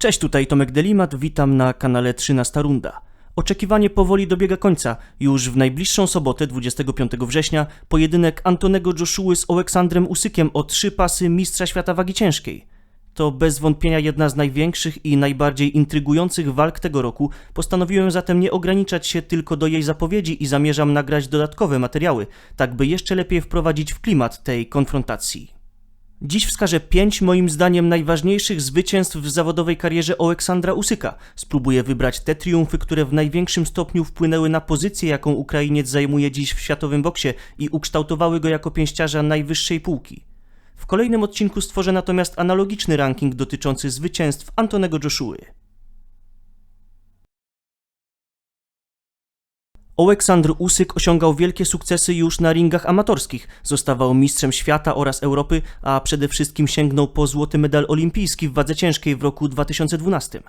Cześć, tutaj Tomek Delimat, witam na kanale 13 Runda. Oczekiwanie powoli dobiega końca. Już w najbliższą sobotę, 25 września, pojedynek Antonego Joshuły z Oleksandrem Usykiem o trzy pasy mistrza świata wagi ciężkiej. To bez wątpienia jedna z największych i najbardziej intrygujących walk tego roku. Postanowiłem zatem nie ograniczać się tylko do jej zapowiedzi i zamierzam nagrać dodatkowe materiały, tak by jeszcze lepiej wprowadzić w klimat tej konfrontacji. Dziś wskażę pięć moim zdaniem najważniejszych zwycięstw w zawodowej karierze Oleksandra Usyka. Spróbuję wybrać te triumfy, które w największym stopniu wpłynęły na pozycję, jaką Ukrainiec zajmuje dziś w światowym boksie i ukształtowały go jako pięściarza najwyższej półki. W kolejnym odcinku stworzę natomiast analogiczny ranking dotyczący zwycięstw Antonego Joshuły. Oleksandr Usyk osiągał wielkie sukcesy już na ringach amatorskich. Zostawał mistrzem świata oraz Europy, a przede wszystkim sięgnął po złoty medal olimpijski w wadze ciężkiej w roku 2012.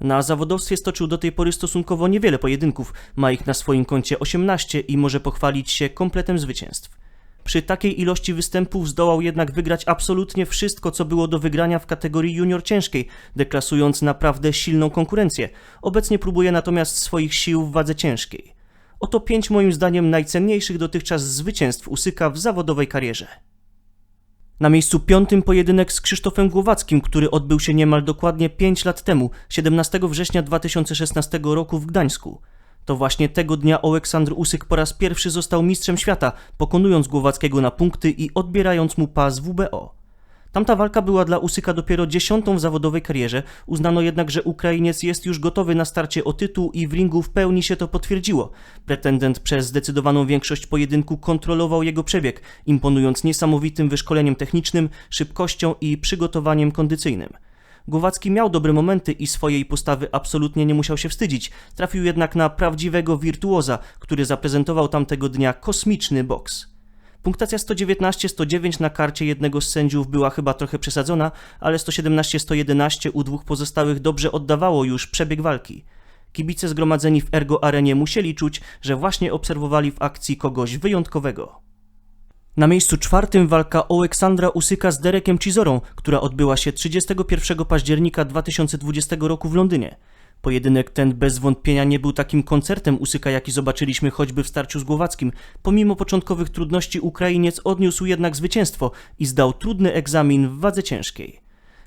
Na zawodowstwie stoczył do tej pory stosunkowo niewiele pojedynków, ma ich na swoim koncie 18 i może pochwalić się kompletem zwycięstw. Przy takiej ilości występów zdołał jednak wygrać absolutnie wszystko, co było do wygrania w kategorii junior ciężkiej, deklasując naprawdę silną konkurencję. Obecnie próbuje natomiast swoich sił w wadze ciężkiej. Oto pięć moim zdaniem najcenniejszych dotychczas zwycięstw Usyka w zawodowej karierze. Na miejscu piątym pojedynek z Krzysztofem Głowackim, który odbył się niemal dokładnie 5 lat temu, 17 września 2016 roku w Gdańsku. To właśnie tego dnia Oleksandr Usyk po raz pierwszy został mistrzem świata, pokonując Głowackiego na punkty i odbierając mu pas WBO. Tamta walka była dla Usyka dopiero dziesiątą w zawodowej karierze, uznano jednak, że Ukrainiec jest już gotowy na starcie o tytuł i w ringu w pełni się to potwierdziło. Pretendent przez zdecydowaną większość pojedynku kontrolował jego przebieg, imponując niesamowitym wyszkoleniem technicznym, szybkością i przygotowaniem kondycyjnym. Głowacki miał dobre momenty i swojej postawy absolutnie nie musiał się wstydzić. Trafił jednak na prawdziwego wirtuoza, który zaprezentował tamtego dnia kosmiczny boks. Punktacja 119-109 na karcie jednego z sędziów była chyba trochę przesadzona, ale 117-111 u dwóch pozostałych dobrze oddawało już przebieg walki. Kibice zgromadzeni w Ergo Arenie musieli czuć, że właśnie obserwowali w akcji kogoś wyjątkowego. Na miejscu czwartym walka Oleksandra Usyka z Derekiem Cizorą, która odbyła się 31 października 2020 roku w Londynie. Pojedynek ten bez wątpienia nie był takim koncertem Usyka, jaki zobaczyliśmy choćby w starciu z Głowackim. Pomimo początkowych trudności Ukrainiec odniósł jednak zwycięstwo i zdał trudny egzamin w wadze ciężkiej.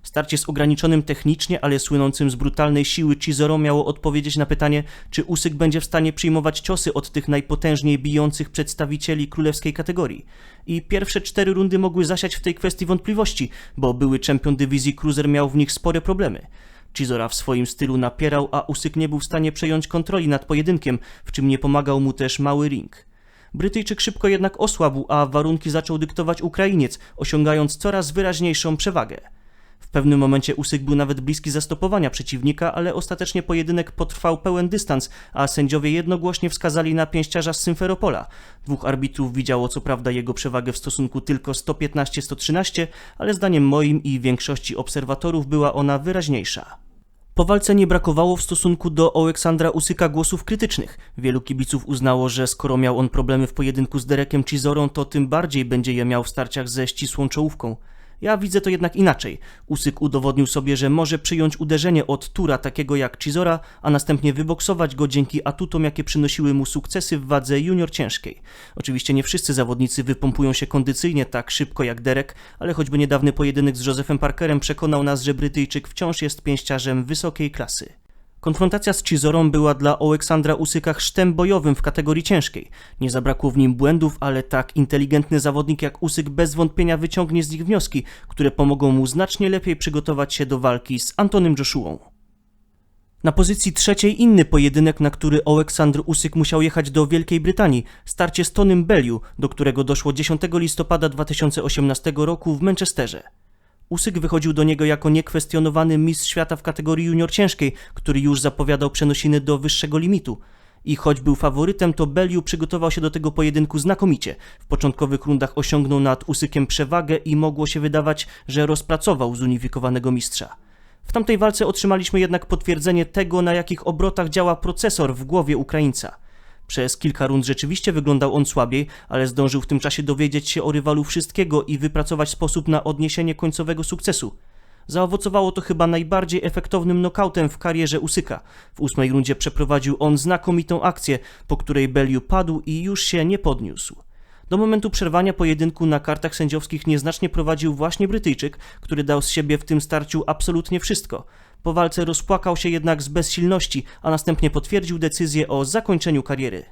Starcie z ograniczonym technicznie, ale słynącym z brutalnej siły Cizoro miało odpowiedzieć na pytanie, czy Usyk będzie w stanie przyjmować ciosy od tych najpotężniej bijących przedstawicieli królewskiej kategorii. I pierwsze cztery rundy mogły zasiać w tej kwestii wątpliwości, bo były czempion dywizji Cruiser miał w nich spore problemy. Cizora w swoim stylu napierał, a Usyk nie był w stanie przejąć kontroli nad pojedynkiem, w czym nie pomagał mu też mały ring. Brytyjczyk szybko jednak osłabł, a warunki zaczął dyktować Ukrainiec, osiągając coraz wyraźniejszą przewagę. Pewnym momencie Usyk był nawet bliski zastopowania przeciwnika, ale ostatecznie pojedynek potrwał pełen dystans, a sędziowie jednogłośnie wskazali na pięściarza z Symferopola. Dwóch arbitrów widziało co prawda jego przewagę w stosunku tylko 115-113, ale zdaniem moim i większości obserwatorów była ona wyraźniejsza. Po walce nie brakowało w stosunku do Oleksandra Usyka głosów krytycznych. Wielu kibiców uznało, że skoro miał on problemy w pojedynku z Derekiem Cizorą, to tym bardziej będzie je miał w starciach ze ścisłą czołówką. Ja widzę to jednak inaczej. Usyk udowodnił sobie, że może przyjąć uderzenie od tura takiego jak Cizora, a następnie wyboksować go dzięki atutom, jakie przynosiły mu sukcesy w wadze junior ciężkiej. Oczywiście nie wszyscy zawodnicy wypompują się kondycyjnie tak szybko jak Derek, ale choćby niedawny pojedynek z Josephem Parkerem przekonał nas, że Brytyjczyk wciąż jest pięściarzem wysokiej klasy. Konfrontacja z Cizorą była dla Oleksandra Usyka chrztem bojowym w kategorii ciężkiej. Nie zabrakło w nim błędów, ale tak inteligentny zawodnik jak Usyk bez wątpienia wyciągnie z nich wnioski, które pomogą mu znacznie lepiej przygotować się do walki z Antonym Joshuą. Na pozycji trzeciej inny pojedynek, na który Oleksandr Usyk musiał jechać do Wielkiej Brytanii, starcie z Tonym Belliu, do którego doszło 10 listopada 2018 roku w Manchesterze. Usyk wychodził do niego jako niekwestionowany mistrz świata w kategorii junior ciężkiej, który już zapowiadał przenosiny do wyższego limitu. I choć był faworytem, to Belliu przygotował się do tego pojedynku znakomicie. W początkowych rundach osiągnął nad Usykiem przewagę i mogło się wydawać, że rozpracował zunifikowanego mistrza. W tamtej walce otrzymaliśmy jednak potwierdzenie tego, na jakich obrotach działa procesor w głowie Ukraińca – przez kilka rund rzeczywiście wyglądał on słabiej, ale zdążył w tym czasie dowiedzieć się o rywalu wszystkiego i wypracować sposób na odniesienie końcowego sukcesu. Zaowocowało to chyba najbardziej efektownym nokautem w karierze Usyka. W ósmej rundzie przeprowadził on znakomitą akcję, po której Bellew padł i już się nie podniósł. Do momentu przerwania pojedynku na kartach sędziowskich nieznacznie prowadził właśnie Brytyjczyk, który dał z siebie w tym starciu absolutnie wszystko. Po walce rozpłakał się jednak z bezsilności, a następnie potwierdził decyzję o zakończeniu kariery.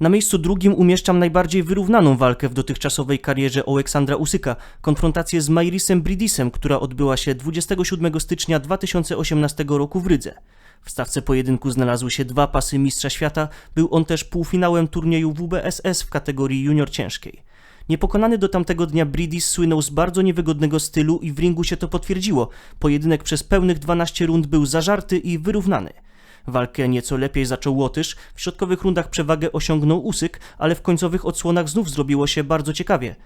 Na miejscu drugim umieszczam najbardziej wyrównaną walkę w dotychczasowej karierze Aleksandra Usyka, konfrontację z Mairisem Bridisem, która odbyła się 27 stycznia 2018 roku w Rydze. W stawce pojedynku znalazły się dwa pasy mistrza świata, był on też półfinałem turnieju WBSS w kategorii junior ciężkiej. Niepokonany do tamtego dnia Bridis słynął z bardzo niewygodnego stylu i w ringu się to potwierdziło. Pojedynek przez pełnych 12 rund był zażarty i wyrównany. Walkę nieco lepiej zaczął Łotysz, w środkowych rundach przewagę osiągnął Usyk, ale w końcowych odsłonach znów zrobiło się bardzo ciekawie.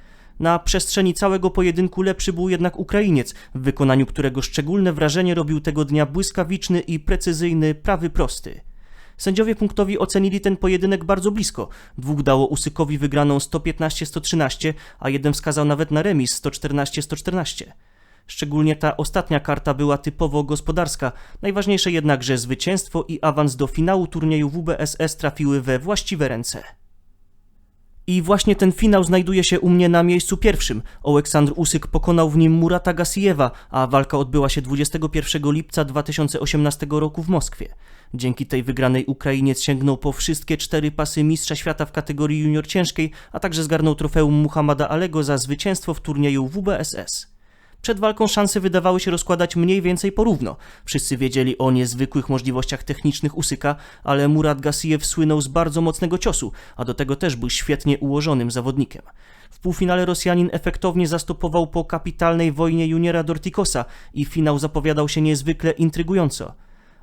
Na przestrzeni całego pojedynku lepszy był jednak Ukrainiec, w wykonaniu którego szczególne wrażenie robił tego dnia błyskawiczny i precyzyjny prawy prosty. Sędziowie punktowi ocenili ten pojedynek bardzo blisko. Dwóch dało Usykowi wygraną 115-113, a jeden wskazał nawet na remis 114-114. Szczególnie ta ostatnia karta była typowo gospodarska. Najważniejsze jednak, że zwycięstwo i awans do finału turnieju WBSS trafiły we właściwe ręce. I właśnie ten finał znajduje się u mnie na miejscu pierwszym. Oleksandr Usyk pokonał w nim Murata Gasijewa, a walka odbyła się 21 lipca 2018 roku w Moskwie. Dzięki tej wygranej Ukrainiec sięgnął po wszystkie cztery pasy mistrza świata w kategorii junior ciężkiej, a także zgarnął trofeum Muhammada Alego za zwycięstwo w turnieju WBSS. Przed walką szanse wydawały się rozkładać mniej więcej porówno. Wszyscy wiedzieli o niezwykłych możliwościach technicznych Usyka, ale Murat Gassijew słynął z bardzo mocnego ciosu, a do tego też był świetnie ułożonym zawodnikiem. W półfinale Rosjanin efektownie zastopował po kapitalnej wojnie juniora Dortikosa i finał zapowiadał się niezwykle intrygująco.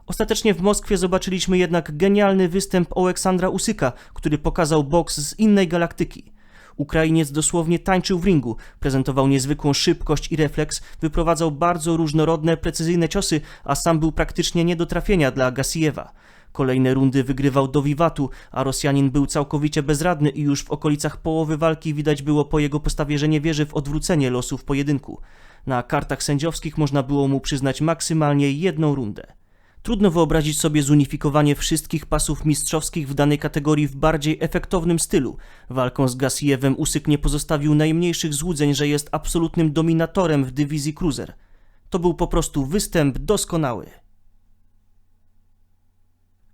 Ostatecznie w Moskwie zobaczyliśmy jednak genialny występ Aleksandra Usyka, który pokazał boks z innej galaktyki. Ukrainiec dosłownie tańczył w ringu, prezentował niezwykłą szybkość i refleks, wyprowadzał bardzo różnorodne, precyzyjne ciosy, a sam był praktycznie nie do trafienia dla Gasijewa. Kolejne rundy wygrywał do wiwatu, a Rosjanin był całkowicie bezradny i już w okolicach połowy walki widać było po jego postawie, że nie wierzy w odwrócenie losów pojedynku. Na kartach sędziowskich można było mu przyznać maksymalnie jedną rundę. Trudno wyobrazić sobie zunifikowanie wszystkich pasów mistrzowskich w danej kategorii w bardziej efektownym stylu. Walką z Gasijewem Usyk nie pozostawił najmniejszych złudzeń, że jest absolutnym dominatorem w dywizji cruiser. To był po prostu występ doskonały.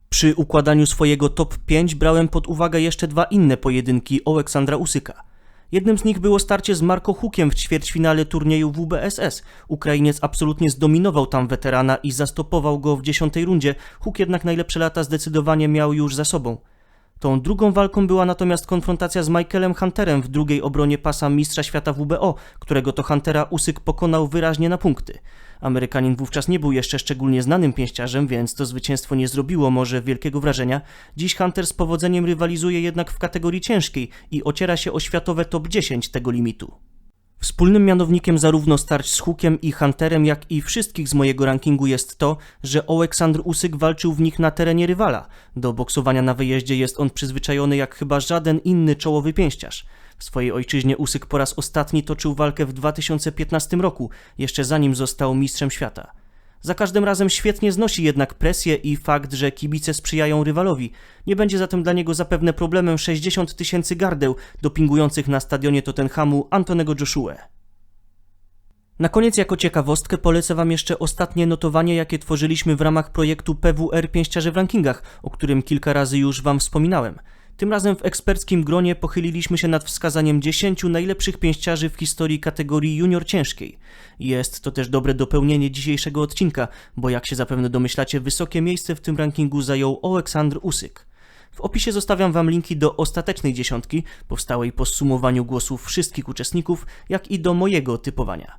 Przy układaniu swojego top 5 brałem pod uwagę jeszcze dwa inne pojedynki Aleksandra Usyka – Jednym z nich było starcie z Marko Hukiem w ćwierćfinale turnieju WBSS. Ukrainiec absolutnie zdominował tam weterana i zastopował go w dziesiątej rundzie. Huk jednak najlepsze lata zdecydowanie miał już za sobą. Tą drugą walką była natomiast konfrontacja z Michaelem Hunterem w drugiej obronie pasa mistrza świata WBO, którego to Huntera Usyk pokonał wyraźnie na punkty. Amerykanin wówczas nie był jeszcze szczególnie znanym pięściarzem, więc to zwycięstwo nie zrobiło może wielkiego wrażenia. Dziś Hunter z powodzeniem rywalizuje jednak w kategorii ciężkiej i ociera się o światowe top 10 tego limitu. Wspólnym mianownikiem zarówno starć z Hookiem i Hunterem, jak i wszystkich z mojego rankingu jest to, że Oleksandr Usyk walczył w nich na terenie rywala. Do boksowania na wyjeździe jest on przyzwyczajony jak chyba żaden inny czołowy pięściarz. W swojej ojczyźnie Usyk po raz ostatni toczył walkę w 2015 roku, jeszcze zanim został mistrzem świata. Za każdym razem świetnie znosi jednak presję i fakt, że kibice sprzyjają rywalowi. Nie będzie zatem dla niego zapewne problemem 60 tysięcy gardeł dopingujących na stadionie Tottenhamu Antonego Joshua. Na koniec jako ciekawostkę polecę Wam jeszcze ostatnie notowanie, jakie tworzyliśmy w ramach projektu PWR Pięściarze w Rankingach, o którym kilka razy już Wam wspominałem – tym razem w eksperckim gronie pochyliliśmy się nad wskazaniem 10 najlepszych pięściarzy w historii kategorii junior ciężkiej. Jest to też dobre dopełnienie dzisiejszego odcinka, bo jak się zapewne domyślacie, wysokie miejsce w tym rankingu zajął Aleksandr Usyk. W opisie zostawiam Wam linki do ostatecznej dziesiątki, powstałej po zsumowaniu głosów wszystkich uczestników, jak i do mojego typowania.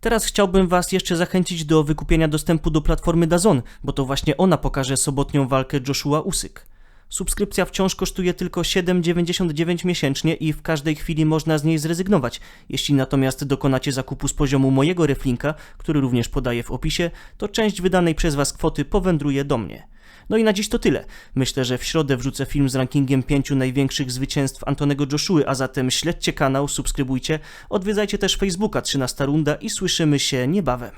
Teraz chciałbym Was jeszcze zachęcić do wykupienia dostępu do platformy Dazon, bo to właśnie ona pokaże sobotnią walkę Joshua Usyk. Subskrypcja wciąż kosztuje tylko 7,99 miesięcznie i w każdej chwili można z niej zrezygnować. Jeśli natomiast dokonacie zakupu z poziomu mojego reflinka, który również podaję w opisie, to część wydanej przez Was kwoty powędruje do mnie. No i na dziś to tyle. Myślę, że w środę wrzucę film z rankingiem pięciu największych zwycięstw Antonego Joshua, a zatem śledźcie kanał, subskrybujcie, odwiedzajcie też Facebooka 13 Runda i słyszymy się niebawem.